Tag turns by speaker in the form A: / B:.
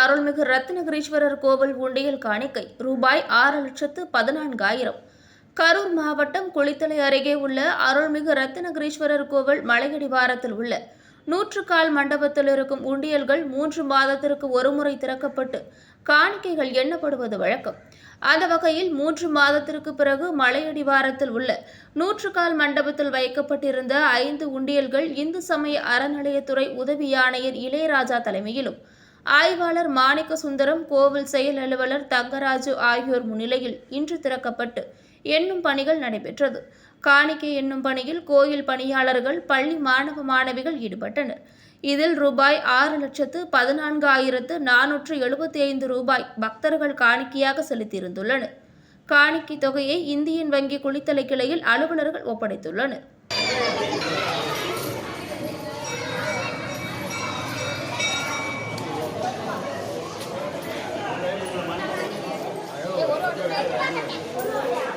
A: அருள்மிகு ரத்னகிரீஸ்வரர் கோவில் உண்டியல் காணிக்கை ரூபாய் ஆறு லட்சத்து பதினான்காயிரம். கரூர் மாவட்டம் குளித்தலை அருகே உள்ள அருள்மிகு ரத்னகிரீஸ்வரர் கோவில் மலையடிவாரத்தில் உள்ள நூற்றுக்கால் மண்டபத்தில் இருக்கும் உண்டியல்கள் மூன்று மாதத்திற்கு ஒருமுறை திறக்கப்பட்டு காணிக்கைகள் எண்ணப்படுவது வழக்கம். அந்த வகையில் மூன்று மாதத்திற்கு பிறகு மலையடிவாரத்தில் உள்ள நூற்றுக்கால் மண்டபத்தில் வைக்கப்பட்டிருந்த ஐந்து உண்டியல்கள் இந்து சமய அறநிலையத்துறை உதவி ஆணையர் இளையராஜா தலைமையிலும் ஆய்வாளர் மாணிக்க சுந்தரம் கோவில் செயல் அலுவலர் தங்கராஜு ஆகியோர் முன்னிலையில் இன்று திறக்கப்பட்டு எண்ணும் பணிகள் நடைபெற்றது. காணிக்கை என்னும் பணியில் கோயில் பணியாளர்கள் பள்ளி மாணவ மாணவிகள் ஈடுபட்டனர். இதில் ரூபாய் ஆறு லட்சத்து பதினான்கு ஆயிரத்து நானூற்று எழுபத்தி ஐந்து ரூபாய் பக்தர்கள் காணிக்கையாக செலுத்தியிருந்துள்ளனர். காணிக்கை தொகையை இந்தியன் வங்கி குளித்தலை கிளையில் அலுவலர்கள் ஒப்படைத்துள்ளனர்.